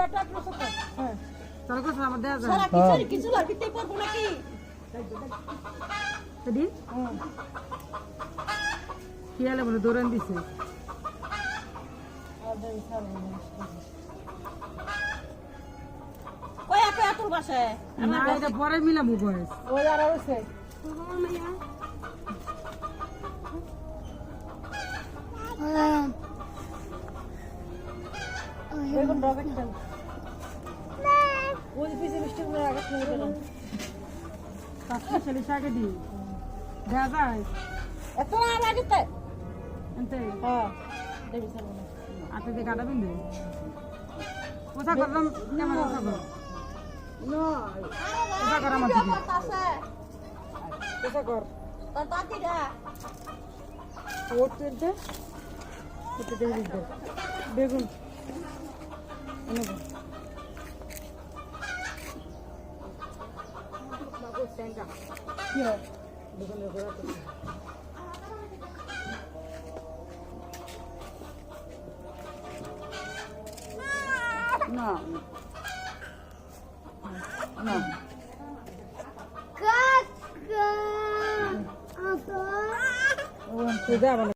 হ্যাঁ। এডি কি আলে বলে দৌড়ান দিছে। ওই আপে আতুর বাসায় না এটা পরে মিলাবো বয়স। ওই আর হইছে। বেগুন রকেট দেন কোথা করলাম কেমন কোথা কর? কোথা কর আমার কোথা কর। বেগুন। এনে দে। কি হয়? বেগুনের গোড়া তো। না না Kaka. Apa? ও তুই যা বলে